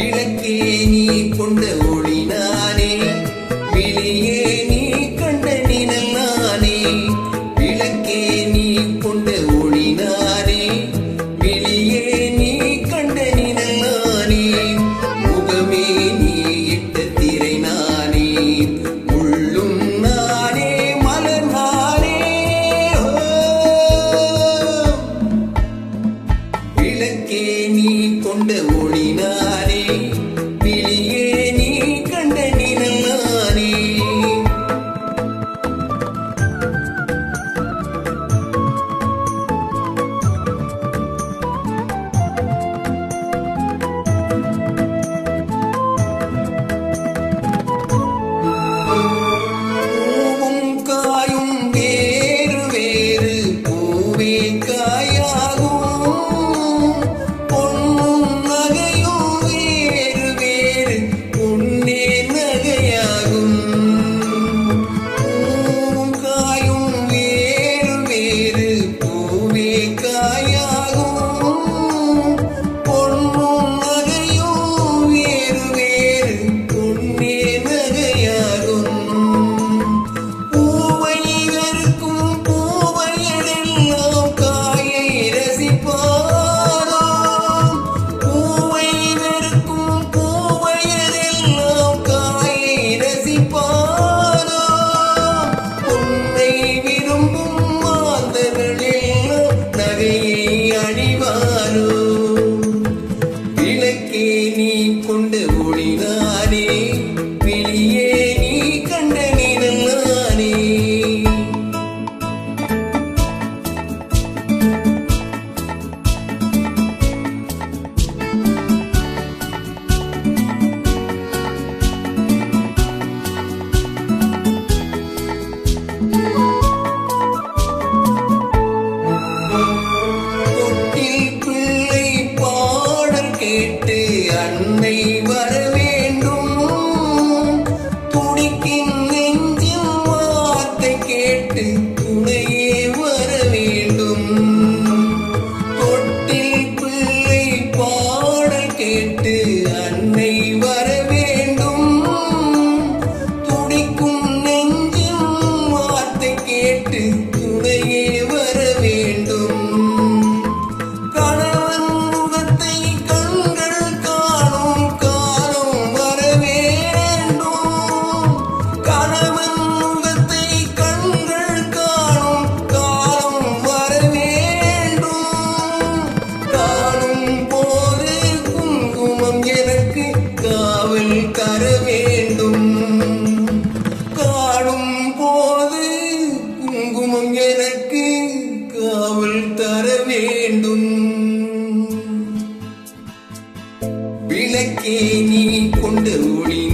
விளக்கே நீ கொண்ட ஒளி துணினானே வேண்டும். காணும் போது குங்குமம் எனக்கு காவல் தர வேண்டும். விளக்கே நீ கொண்ட ஒளி